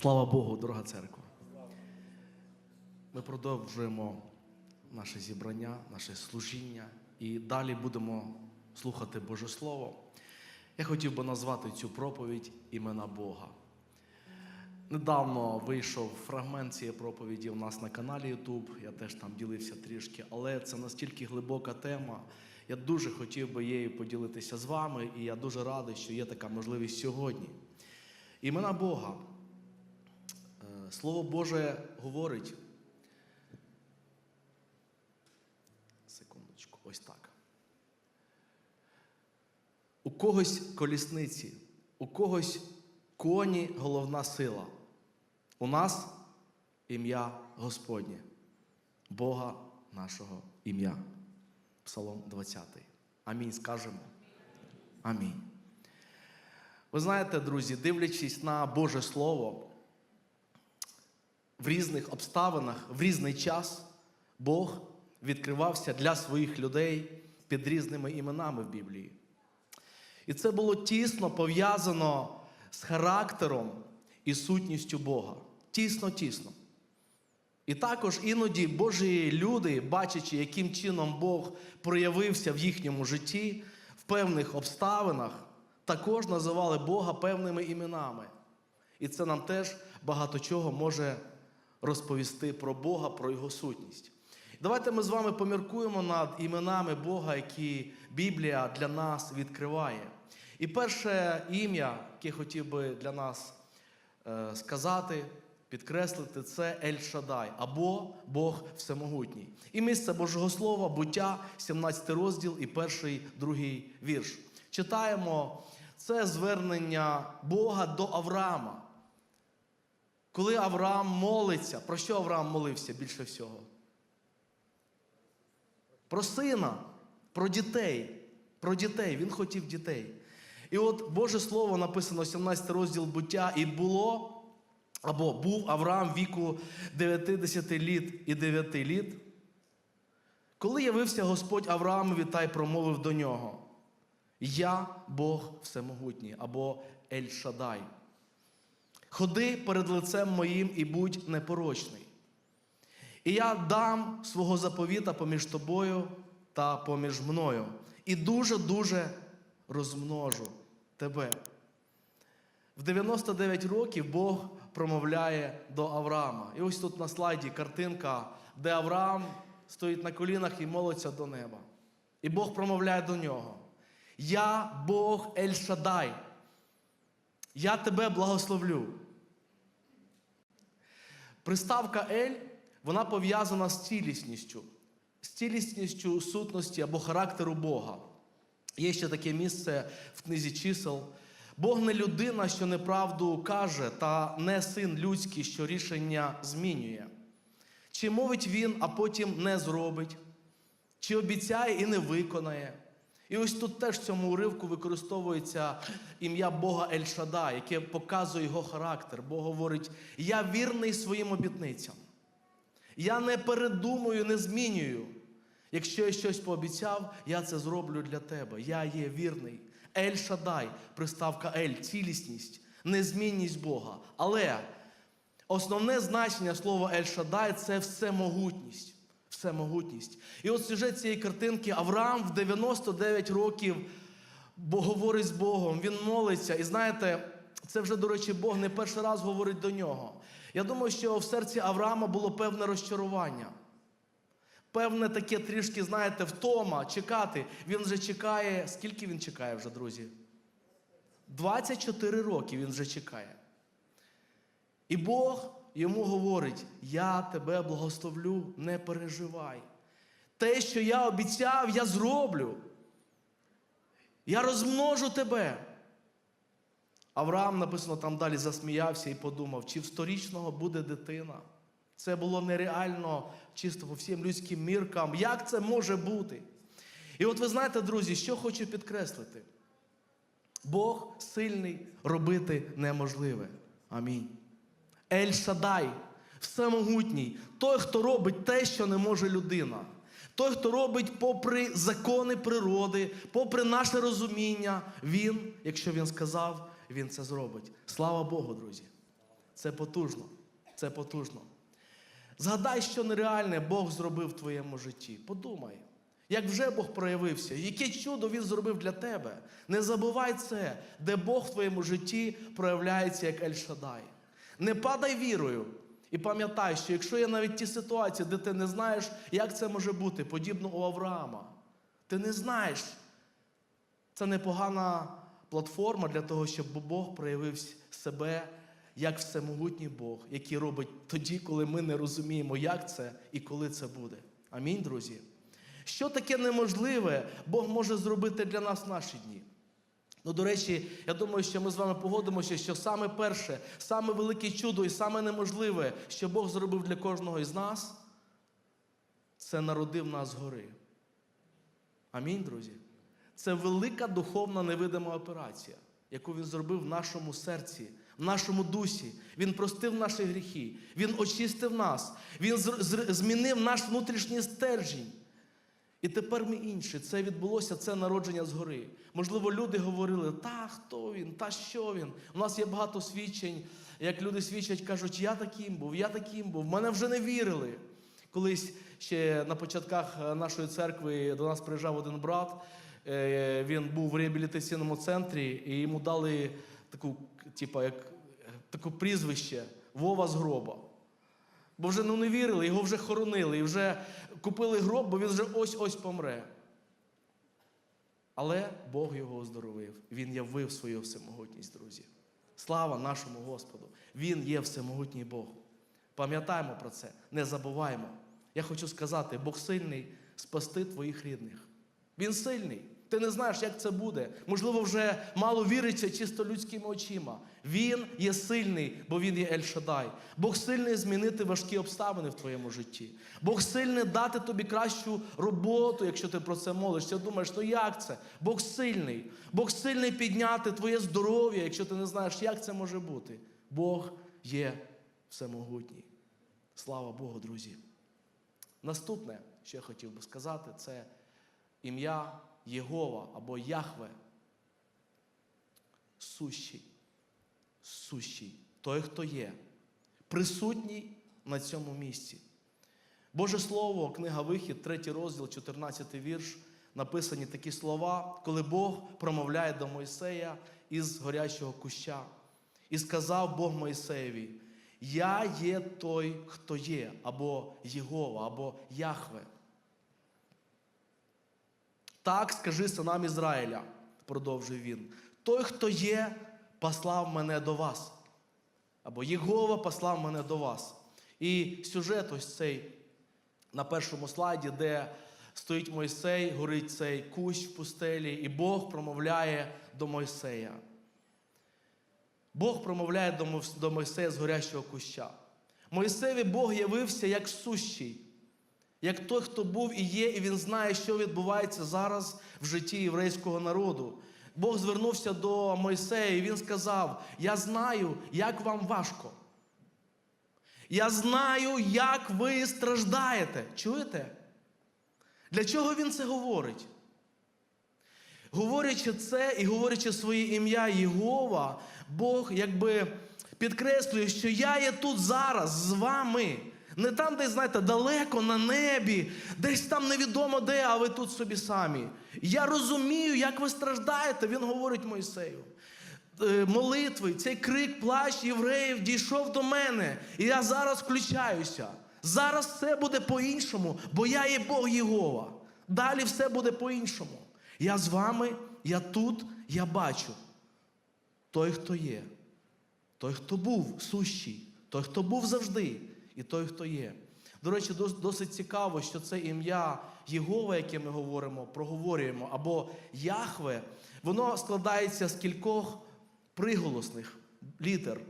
Слава Богу, дорога церква. Ми продовжуємо наше зібрання, наше служіння і далі будемо слухати Боже Слово. Я хотів би назвати цю проповідь імена Бога. Недавно вийшов фрагмент цієї проповіді у нас на каналі YouTube. Я теж там ділився трішки, але це настільки глибока тема. Я дуже хотів би її поділитися з вами, і я дуже радий, що є така можливість сьогодні. Імена Бога. Слово Боже говорить. Секундочку, ось так. У когось колісниці, у когось коні головна сила. У нас ім'я Господнє, Бога нашого ім'я. Псалом 20. Амінь. Скажемо. Амінь. Ви знаєте, друзі, дивлячись на Боже Слово, в різних обставинах, в різний час Бог відкривався для своїх людей під різними іменами в Біблії. І це було тісно пов'язано з характером і сутністю Бога. Тісно, тісно. І також іноді Божі люди, бачачи, яким чином Бог проявився в їхньому житті, в певних обставинах, також називали Бога певними іменами. І це нам теж багато чого може розповісти про Бога, про Його сутність. Давайте ми з вами поміркуємо над іменами Бога, які Біблія для нас відкриває. І перше ім'я, яке хотів би для нас е, сказати, підкреслити, це Ель Шадай або Бог Всемогутній. І місце Божого Слова, буття, 17 розділ і перший, другий вірш. Читаємо це звернення Бога до Авраама. Коли Авраам молиться, про що Авраам молився більше всього? Про сина, про дітей. Про дітей. Він хотів дітей. І от Боже Слово написано 17 розділ буття, і було, або був Авраам віку 90 літ і 9 літ. Коли явився Господь Авраамові та й промовив до нього: Я Бог Всемогутній, або Ель Шадай. Ходи перед лицем моїм і будь непорочний. І я дам свого заповіта поміж тобою та поміж мною. І дуже-дуже розмножу тебе. В 99 років Бог промовляє до Авраама. І ось тут на слайді картинка, де Авраам стоїть на колінах і молиться до неба. І Бог промовляє до нього. Я Бог Ель Шадай. Я тебе благословлю. Приставка Ель, вона пов'язана з цілісністю, з цілісністю сутності або характеру Бога. Є ще таке місце в книзі чисел. Бог не людина, що неправду каже, та не син людський, що рішення змінює. Чи мовить він, а потім не зробить, чи обіцяє і не виконає. І ось тут теж в цьому уривку використовується ім'я Бога Ель-Шада, яке показує його характер. Бог говорить: я вірний своїм обітницям. Я не передумую, не змінюю. Якщо я щось пообіцяв, я це зроблю для тебе. Я є вірний. Ель Шадай, приставка Ель, цілісність, незмінність Бога. Але основне значення слова Ель Шадай це всемогутність. Всемогутність. І от сюжет цієї картинки Авраам в 99 років говорить з Богом, він молиться. І знаєте, це вже, до речі, Бог не перший раз говорить до нього. Я думаю, що в серці Авраама було певне розчарування. Певне таке трішки, знаєте, втома, чекати. Він вже чекає. Скільки він чекає вже, друзі? 24 роки він вже чекає. І Бог йому говорить: я тебе благословлю, не переживай. Те, що я обіцяв, я зроблю. Я розмножу тебе. Авраам написано там далі засміявся і подумав, чи в сторічного буде дитина. Це було нереально чисто по всім людським міркам. Як це може бути? І от ви знаєте, друзі, що хочу підкреслити? Бог сильний робити неможливе. Амінь. Ель Шадай, всемогутній, той, хто робить те, що не може людина. Той, хто робить попри закони природи, попри наше розуміння, він, якщо він сказав, він це зробить. Слава Богу, друзі. Це потужно. Це потужно. Згадай, що нереальне Бог зробив в твоєму житті. Подумай, як вже Бог проявився, яке чудо Він зробив для тебе. Не забувай це, де Бог в твоєму житті проявляється як Ель-Шадай. Не падай вірою. І пам'ятай, що якщо є навіть ті ситуації, де ти не знаєш, як це може бути, подібно у Авраама, ти не знаєш. Це непогана платформа для того, щоб Бог проявив себе як всемогутній Бог, який робить тоді, коли ми не розуміємо, як це і коли це буде. Амінь, друзі. Що таке неможливе, Бог може зробити для нас в наші дні. Ну, до речі, я думаю, що ми з вами погодимося, що саме перше, саме велике чудо і саме неможливе, що Бог зробив для кожного із нас, це народив нас згори. Амінь, друзі. Це велика духовна невидима операція, яку він зробив в нашому серці, в нашому дусі. Він простив наші гріхи, він очистив нас, він змінив наш внутрішній стержень. І тепер ми інші. Це відбулося, це народження згори. Можливо, люди говорили, та хто він, та що він. У нас є багато свідчень, як люди свідчать, кажуть, я таким був, я таким був. В мене вже не вірили. Колись ще на початках е, нашої церкви до нас приїжджав один брат. Е, Він був в реабілітаційному центрі, і йому дали таку, типу, як таке прізвище Вова з гроба. Бо вже ну, не вірили, його вже хоронили, і вже купили гроб, бо він вже ось-ось помре. Але Бог його оздоровив. Він явив свою всемогутність, друзі. Слава нашому Господу! Він є всемогутній Бог. Пам'ятаємо про це, не забуваємо. Я хочу сказати, Бог сильний спасти твоїх рідних. Він сильний. Ти не знаєш, як це буде. Можливо, вже мало віриться чисто людськими очима. Він є сильний, бо він є Ель-Шадай. Бог сильний змінити важкі обставини в твоєму житті. Бог сильний дати тобі кращу роботу, якщо ти про це молишся. Думаєш, ну як це? Бог сильний. Бог сильний підняти твоє здоров'я, якщо ти не знаєш, як це може бути. Бог є всемогутній. Слава Богу, друзі. Наступне, що я хотів би сказати, це ім'я Єгова або Яхве. Сущий. Сущий. Той, хто є, присутній на цьому місці. Боже Слово, книга Вихід, 3 розділ, 14 вірш, написані такі слова, коли Бог промовляє до Мойсея із горячого куща. І сказав Бог Мойсеєві: Я є той, хто є, або Єгова, або Яхве. Так скажи синам Ізраїля, продовжує він. Той, хто є, послав мене до вас. Або Єгова послав мене до вас. І сюжет ось цей на першому слайді, де стоїть Мойсей, горить цей кущ в пустелі, і Бог промовляє до Мойсея. Бог промовляє до Мойсея з горящого куща. Мойсеві Бог явився як сущий, як той, хто був і є, і він знає, що відбувається зараз в житті єврейського народу. Бог звернувся до Мойсея, і він сказав: Я знаю, як вам важко. Я знаю, як ви страждаєте. Чуєте? Для чого він це говорить? Говорячи це і говорячи своє ім'я Єгова, Бог якби підкреслює, що я є тут зараз з вами. Не там, десь, знаєте, далеко на небі, десь там невідомо де, а ви тут собі самі. Я розумію, як ви страждаєте, він говорить Мойсею. Е, Молитви, цей крик, плач євреїв дійшов до мене. І я зараз включаюся. Зараз все буде по-іншому, бо я є Бог Єгова. Далі все буде по-іншому. Я з вами, я тут, я бачу. Той, хто є, той, хто був сущий, той, хто був завжди, і той, хто є. До речі, досить цікаво, що це ім'я Єгова, яке ми говоримо, проговорюємо, або Яхве, воно складається з кількох приголосних літер.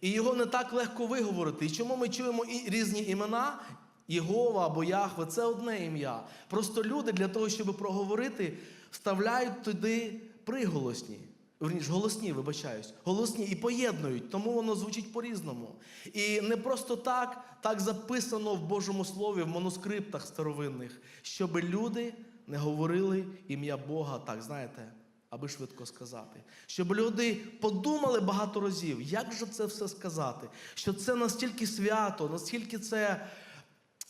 І його не так легко виговорити. І чому ми чуємо і різні імена? Єгова або Яхве це одне ім'я. Просто люди для того, щоб проговорити, вставляють туди приголосні. Верніше, голосні, вибачаюсь, голосні і поєднують, тому воно звучить по-різному. І не просто так, так записано в Божому Слові, в манускриптах старовинних, щоб люди не говорили ім'я Бога, так, знаєте, аби швидко сказати. Щоб люди подумали багато разів, як же це все сказати? Що це настільки свято, наскільки це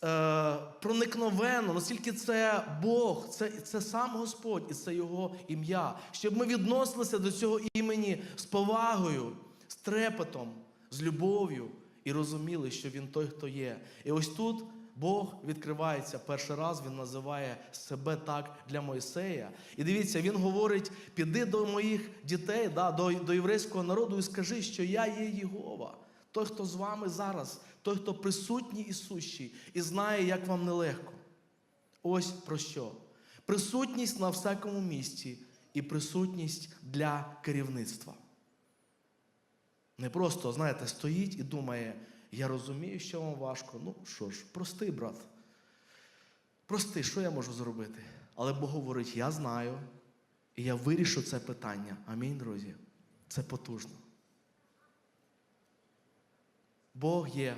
е, проникновенно, наскільки це Бог, це, це сам Господь і це Його ім'я. Щоб ми відносилися до цього імені з повагою, з трепетом, з любов'ю і розуміли, що Він той, хто є. І ось тут Бог відкривається перший раз, він називає себе так для Мойсея. І дивіться, він говорить: піди до моїх дітей, да, до, до єврейського народу і скажи, що я є Єгова. Той, хто з вами зараз, той, хто присутній і сущий, і знає, як вам нелегко. Ось про що. Присутність на всякому місці і присутність для керівництва. Не просто, знаєте, стоїть і думає, я розумію, що вам важко. Ну що ж, прости, брат. Прости, що я можу зробити? Але Бог говорить, я знаю, і я вирішу це питання. Амінь, друзі. Це потужно. Бог є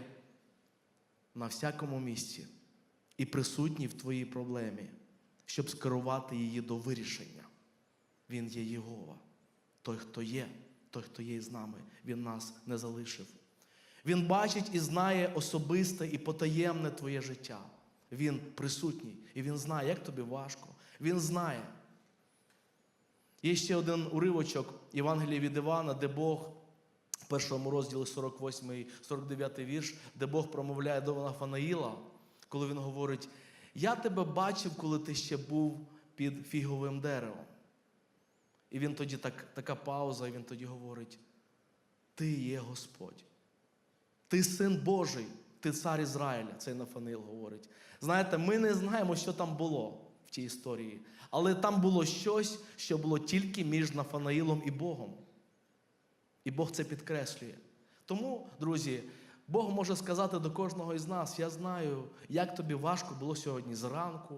на всякому місці і присутній в твоїй проблемі, щоб скерувати її до вирішення. Він є Єгова, той, хто є, той, хто є з нами, Він нас не залишив. Він бачить і знає особисте і потаємне твоє життя. Він присутній і він знає, як тобі важко. Він знає. Є ще один уривочок Євангелія від Івана, де Бог першому розділі 48, 49 вірш, де Бог промовляє до Нафанаїла, коли він говорить: Я тебе бачив, коли ти ще був під фіговим деревом. І він тоді так, така пауза, і він тоді говорить: Ти є Господь. Ти син Божий, ти цар Ізраїля, цей Нафанаїл говорить. Знаєте, ми не знаємо, що там було в тій історії, але там було щось, що було тільки між Нафанаїлом і Богом. І Бог це підкреслює. Тому, друзі, Бог може сказати до кожного із нас: я знаю, як тобі важко було сьогодні зранку,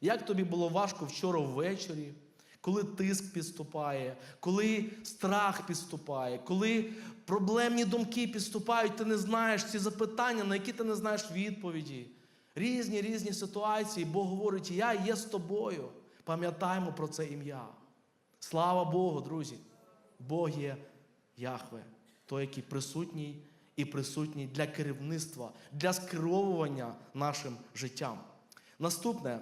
як тобі було важко вчора ввечері, коли тиск підступає, коли страх підступає, коли проблемні думки підступають, ти не знаєш ці запитання, на які ти не знаєш відповіді. Різні різні ситуації. Бог говорить, я є з тобою. Пам'ятаємо про це ім'я. Слава Богу, друзі! Бог є Яхве, той, який присутній і присутній для керівництва, для скеровування нашим життям. Наступне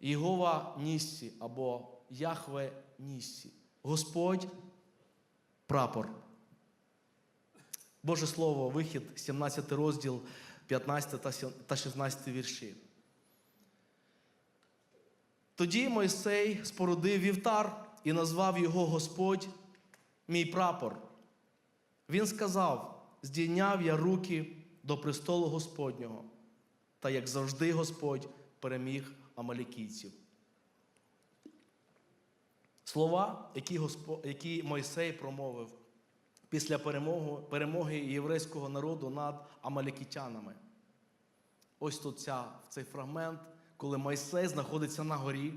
Єгова Ніссі або Яхве Ніссі. Господь прапор. Боже Слово, вихід, 17 розділ, 15 та 16 вірші. Тоді Мойсей спорудив вівтар і назвав його Господь мій прапор. Він сказав: здійняв я руки до престолу Господнього, та як завжди Господь переміг амалікійців. Слова, які, Госпо... які Мойсей промовив після перемоги, перемоги єврейського народу над амалікітянами. Ось тут ця, цей фрагмент, коли Мойсей знаходиться на горі,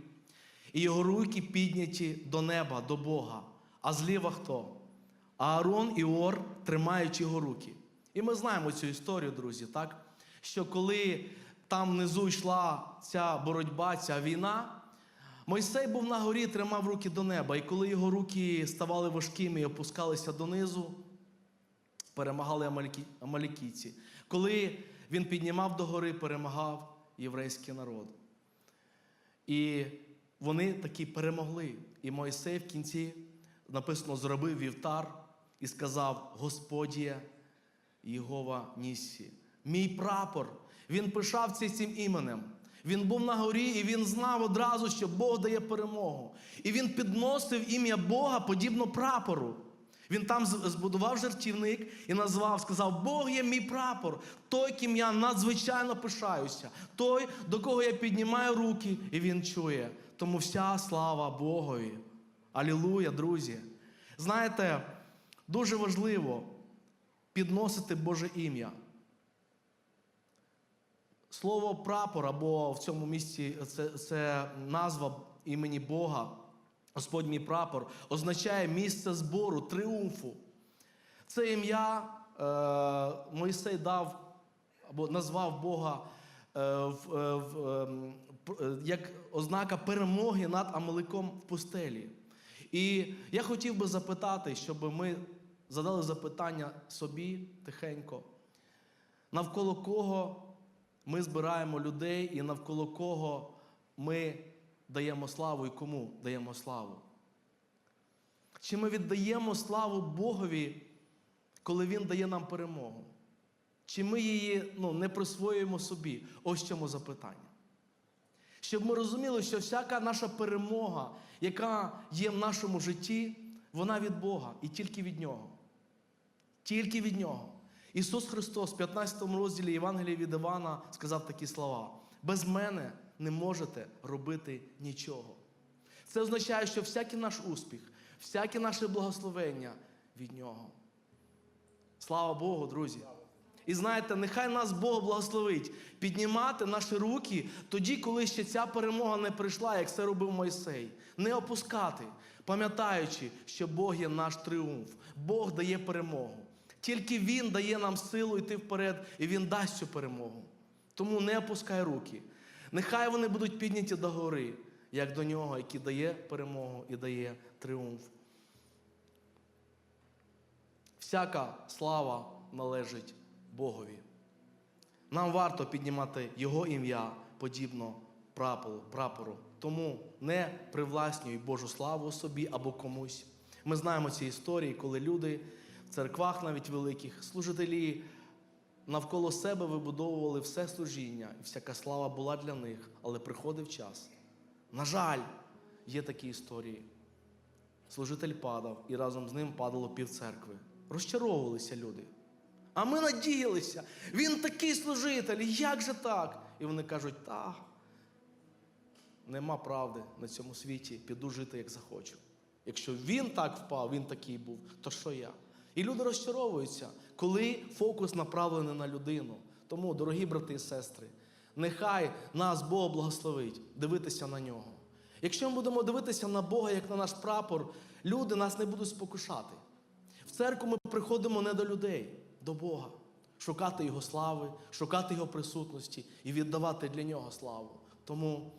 і його руки підняті до неба, до Бога. А зліва хто? Аарон і Ор тримають його руки. І ми знаємо цю історію, друзі, так? Що коли там внизу йшла ця боротьба, ця війна, Мойсей був на горі, тримав руки до неба. І коли його руки ставали важкими і опускалися донизу, перемагали амалікійці. Коли він піднімав до гори, перемагав єврейський народ. І вони таки перемогли. І Мойсей в кінці написано, зробив вівтар і сказав: Господє Єгова Нісі, мій прапор. Він пишався цим іменем. Він був на горі і він знав одразу, що Бог дає перемогу. І він підносив ім'я Бога подібно прапору. Він там збудував жертівник і назвав, сказав: Бог є мій прапор, той, ким я надзвичайно пишаюся, той, до кого я піднімаю руки, і він чує. Тому вся слава Богові. Алілуя, друзі. Знаєте, дуже важливо підносити Боже ім'я. Слово прапор або в цьому місці це, це назва імені Бога, Господь мій прапор, означає місце збору, тріумфу. Це ім'я е, Мойсей дав або назвав Бога е, в, е, в, е, як ознака перемоги над Амаликом в пустелі. І я хотів би запитати, щоб ми задали запитання собі тихенько, навколо кого ми збираємо людей і навколо кого ми даємо славу і кому даємо славу. Чи ми віддаємо славу Богові, коли Він дає нам перемогу? Чи ми її ну, не присвоюємо собі? Ось чому запитання. Щоб ми розуміли, що всяка наша перемога, яка є в нашому житті, вона від Бога і тільки від Нього. Тільки від Нього. Ісус Христос в 15 розділі Євангелія від Івана сказав такі слова: без мене не можете робити нічого. Це означає, що всякий наш успіх, всяке наше благословення від Нього. Слава Богу, друзі! І знаєте, нехай нас Бог благословить піднімати наші руки тоді, коли ще ця перемога не прийшла, як це робив Мойсей. Не опускати, пам'ятаючи, що Бог є наш тріумф, Бог дає перемогу. Тільки Він дає нам силу йти вперед, і Він дасть цю перемогу. Тому не опускай руки. Нехай вони будуть підняті до гори, як до нього, який дає перемогу і дає тріумф. Всяка слава належить Богові. Нам варто піднімати Його ім'я подібно прапору. Тому не привласнюй Божу славу собі або комусь. Ми знаємо ці історії, коли люди в церквах навіть великих, служителі навколо себе вибудовували все служіння, і всяка слава була для них, але приходив час. На жаль, є такі історії. Служитель падав, і разом з ним падало пів церкви. Розчаровувалися люди. А ми надіялися, він такий служитель, як же так? І вони кажуть, та нема правди на цьому світі, піду жити, як захочу. Якщо він так впав, він такий був, то що я? І люди розчаровуються, коли фокус направлений на людину. Тому, дорогі брати і сестри, нехай нас Бог благословить дивитися на нього. Якщо ми будемо дивитися на Бога як на наш прапор, люди нас не будуть спокушати. В церкву ми приходимо не до людей, до Бога, шукати Його слави, шукати Його присутності і віддавати для Нього славу. Тому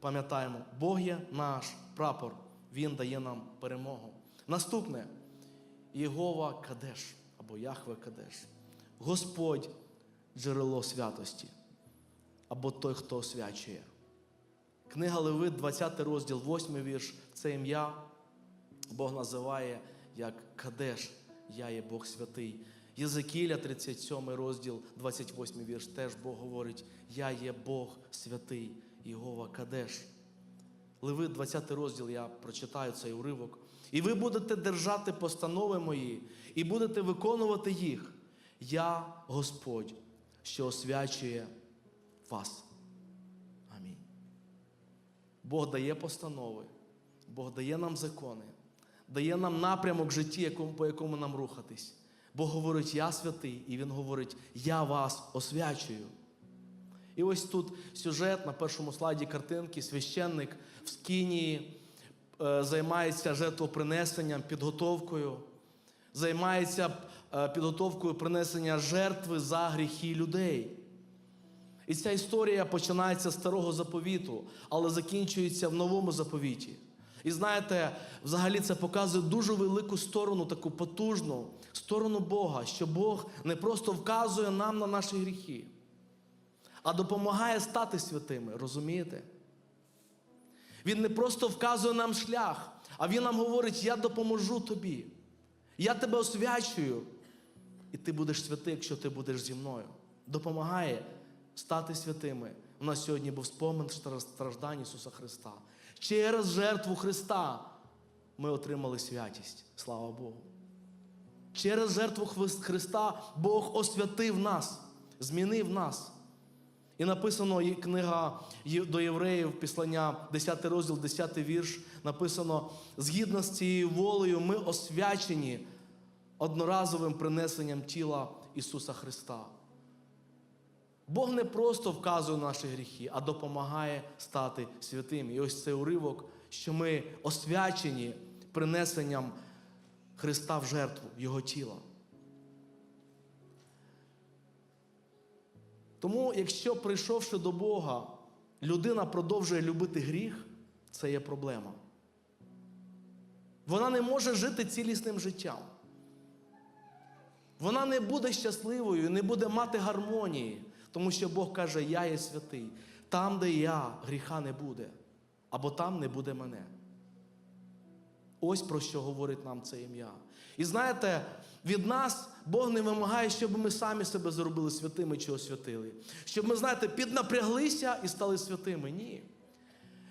пам'ятаємо, Бог є наш прапор, Він дає нам перемогу. Наступне Єгова Кадеш або Яхве Кадеш. Господь джерело святості або той, хто освячує. Книга Левит, 20 розділ, 8 вірш. Це ім'я Бог називає як Кадеш, я є Бог святий. Єзекіля, 37 розділ, 28 вірш, теж Бог говорить: Я є Бог святий, Єгова Кадеш. Левит, 20 розділ, я прочитаю цей уривок. І ви будете держати постанови мої, і будете виконувати їх. Я Господь, що освячує вас. Амінь. Бог дає постанови, Бог дає нам закони, дає нам напрямок в житті, по якому нам рухатись. Бог говорить, я святий, і Він говорить, я вас освячую. І ось тут сюжет на першому слайді картинки, священник в Скинії е, займається жертвопринесенням, підготовкою, займається е, підготовкою принесення жертви за гріхи людей. І ця історія починається з старого заповіту, але закінчується в новому заповіті. І знаєте, взагалі це показує дуже велику сторону, таку потужну сторону Бога, що Бог не просто вказує нам на наші гріхи, а допомагає стати святими, розумієте? Він не просто вказує нам шлях, а Він нам говорить: я допоможу тобі. Я тебе освячую, і ти будеш святий, якщо ти будеш зі мною. Допомагає стати святими. У нас сьогодні був спомин страждань Ісуса Христа. Через жертву Христа ми отримали святість. Слава Богу. Через жертву Христа Бог освятив нас, змінив нас. І написано книга до євреїв, післання, 10 розділ, 10 вірш, написано: згідно з цією волею ми освячені одноразовим принесенням тіла Ісуса Христа. Бог не просто вказує наші гріхи, а допомагає стати святим. І ось цей уривок, що ми освячені принесенням Христа в жертву, Його тіла. Тому, якщо прийшовши до Бога, людина продовжує любити гріх, це є проблема. вона не може жити цілісним життям. Вона не буде щасливою, не буде мати гармонії, тому що Бог каже, я є святий. Там, де я, гріха не буде, або там не буде мене. Ось про що говорить нам це ім'я. І знаєте, від нас Бог не вимагає, щоб ми самі себе зробили святими чи освятили. Щоб ми, знаєте, піднапряглися і стали святими. Ні.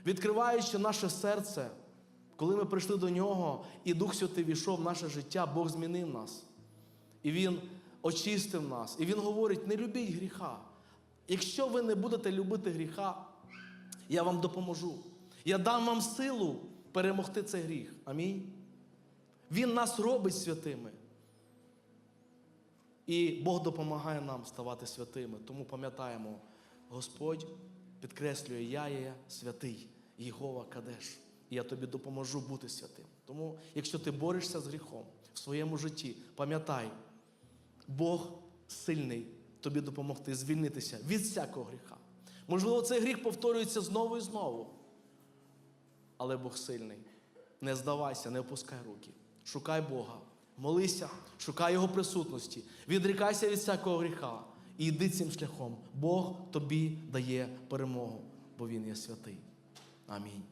Відкриваючи наше серце, коли ми прийшли до нього, і Дух Святий війшов в наше життя, Бог змінив нас. І Він очистив нас. І Він говорить: не любіть гріха. Якщо ви не будете любити гріха, я вам допоможу. Я дам вам силу перемогти цей гріх. Амінь. Він нас робить святими. І Бог допомагає нам ставати святими. Тому пам'ятаємо, Господь підкреслює, я є святий, Єгова Кадеш. І я тобі допоможу бути святим. Тому, якщо ти борешся з гріхом в своєму житті, пам'ятай, Бог сильний тобі допомогти звільнитися від всякого гріха. Можливо, цей гріх повторюється знову і знову. Але Бог сильний. Не здавайся, не опускай руки. Шукай Бога, молися, шукай Його присутності, відрікайся від всякого гріха і йди цим шляхом. Бог тобі дає перемогу, бо Він є святий. Амінь.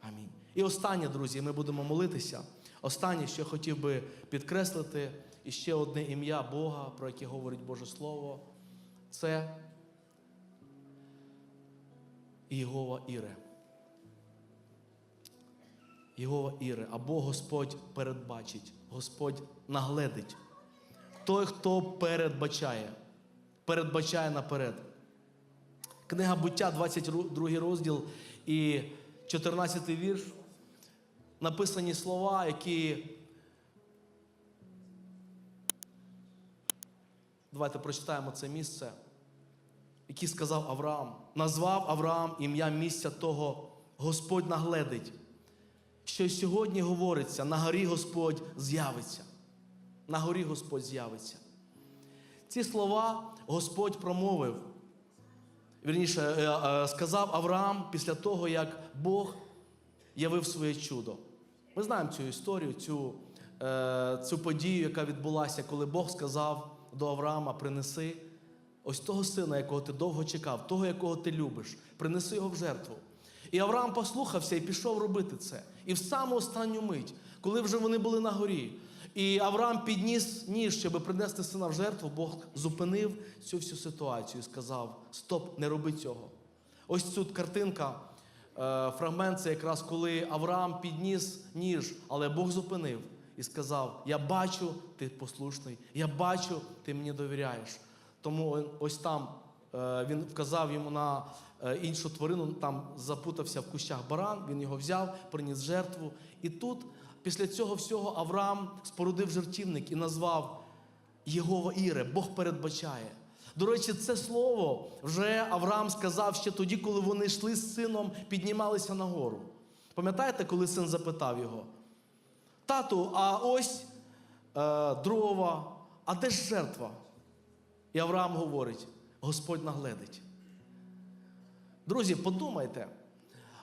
Амінь. І останнє, друзі, ми будемо молитися. Останнє, що я хотів би підкреслити, і ще одне ім'я Бога, про яке говорить Боже Слово, це Єгова Іре. Єгова Іре, або Господь передбачить, Господь нагледить. Той, хто передбачає, передбачає наперед. Книга буття, 22 розділ і 14 вірш. Написані слова, які. Давайте прочитаємо це місце, який сказав Авраам. Назвав Авраам ім'я місця того Господь нагледить що сьогодні говориться, на горі Господь з'явиться. На горі Господь з'явиться. Ці слова Господь промовив. Вірніше, е, е, сказав Авраам після того, як Бог явив своє чудо. Ми знаємо цю історію, цю, е, цю подію, яка відбулася, коли Бог сказав до Авраама: принеси ось того сина, якого ти довго чекав, того, якого ти любиш, принеси його в жертву. І Авраам послухався і пішов робити це. І в саму останню мить, коли вже вони були на горі, і Авраам підніс ніж, щоб принести сина в жертву, Бог зупинив цю всю ситуацію і сказав: Стоп, не роби цього. Ось тут картинка, е, фрагмент це якраз коли Авраам підніс ніж, але Бог зупинив і сказав: Я бачу, ти послушний, я бачу, ти мені довіряєш. Тому ось там е, він вказав йому на е, іншу тварину, там запутався в кущах баран, він його взяв, приніс жертву. І тут, після цього всього, Авраам спорудив жертівник і назвав Єгова Іре, Бог передбачає. До речі, це слово вже Авраам сказав ще тоді, коли вони йшли з сином, піднімалися на гору. Пам'ятаєте, коли син запитав його? Тату, а ось е, дрова, а де ж жертва? І Авраам говорить: Господь нагледить. Друзі, подумайте.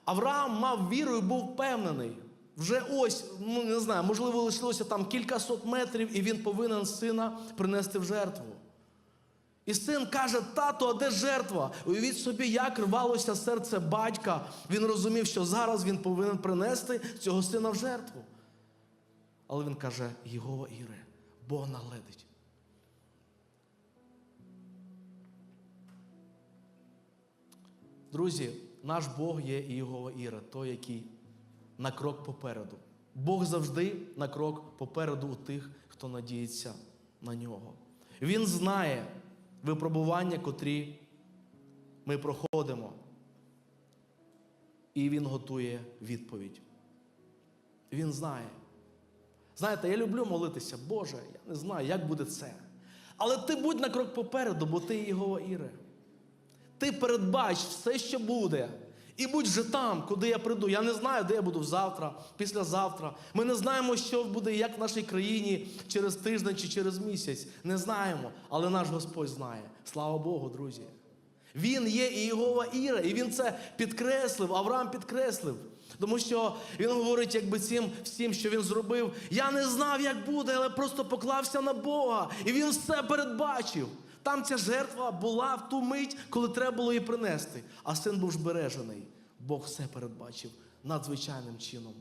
Авраам мав віру і був впевнений. Вже ось, ну не знаю, можливо, лишилося там кількасот метрів, і він повинен сина принести в жертву. І син каже: тато, а де жертва? Уявіть собі, як рвалося серце батька. Він розумів, що зараз він повинен принести цього сина в жертву. Але він каже: Єгова Іре, Бог нагледить. Друзі, наш Бог є і Єгова Іра, той, який на крок попереду. Бог завжди на крок попереду у тих, хто надіється на нього. Він знає випробування, котрі ми проходимо. І Він готує відповідь. Він знає. Знаєте, я люблю молитися, Боже, я не знаю, як буде це. Але ти будь на крок попереду, бо ти Єгова Іре. Ти передбач все, що буде. І будь же там, куди я прийду. Я не знаю, де я буду завтра, післязавтра. Ми не знаємо, що буде як в нашій країні через тиждень чи через місяць. Не знаємо. Але наш Господь знає. Слава Богу, друзі. Він є і Єгова Іра, і він це підкреслив, Авраам підкреслив. Тому що він говорить, якби цим всім, що він зробив, я не знав, як буде, але просто поклався на Бога, і він все передбачив. Там ця жертва була в ту мить, коли треба було її принести. А син був збережений. Бог все передбачив надзвичайним чином.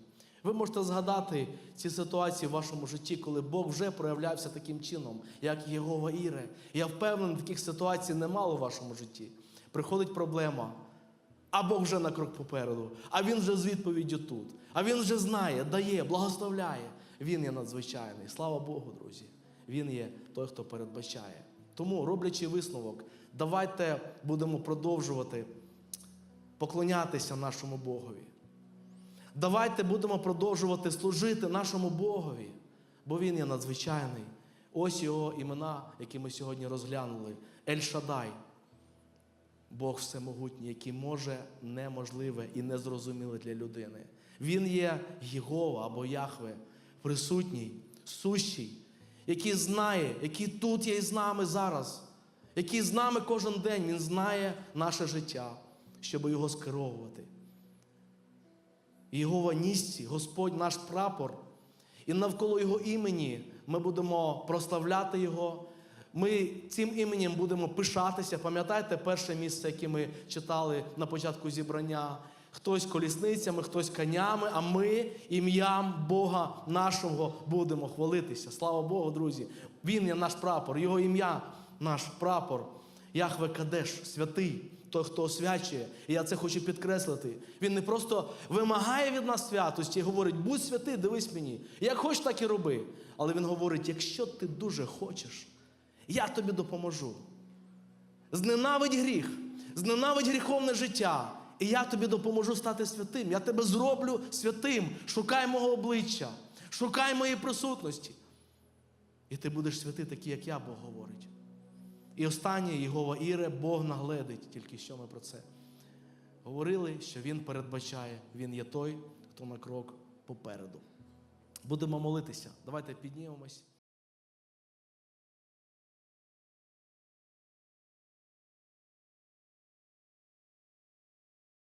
Ви можете згадати ці ситуації в вашому житті, коли Бог вже проявлявся таким чином, як Єгова Іре. Я впевнений, таких ситуацій немало в вашому житті. Приходить проблема, а Бог вже на крок попереду, а Він вже з відповіддю тут. А Він вже знає, дає, благословляє. Він є надзвичайний. Слава Богу, друзі. Він є той, хто передбачає. Тому, роблячи висновок, давайте будемо продовжувати поклонятися нашому Богові. Давайте будемо продовжувати служити нашому Богові, бо Він є надзвичайний. Ось його імена, які ми сьогодні розглянули. Ель Шадай, Бог всемогутній, який може неможливе і незрозуміле для людини. Він є Єгова або Яхве, присутній, сущий, який знає, який тут є з нами зараз, який з нами кожен день. Він знає наше життя, щоб його скеровувати. Його нісці, Господь наш прапор. І навколо Його імені ми будемо прославляти Його. Ми цим іменем будемо пишатися. Пам'ятаєте перше місце, яке ми читали на початку зібрання? Хтось колісницями, хтось конями, а ми ім'ям Бога нашого будемо хвалитися. Слава Богу, друзі! Він є наш прапор, Його ім'я наш прапор. Яхве Кадеш, святий, той, хто освячує. І я це хочу підкреслити. Він не просто вимагає від нас святості і говорить, будь святий, дивись мені. Як хочеш, так і роби. Але він говорить: якщо ти дуже хочеш, я тобі допоможу. Зненавидь гріх, зненавидь гріховне життя. І я тобі допоможу стати святим. Я тебе зроблю святим. Шукай мого обличчя, шукай моєї присутності. І ти будеш святий, такий, як я, Бог говорить. І останнє Єгова Іре, Бог нагледить, тільки що ми про це говорили, що Він передбачає, Він є той, хто на крок попереду. Будемо молитися. Давайте піднімемось.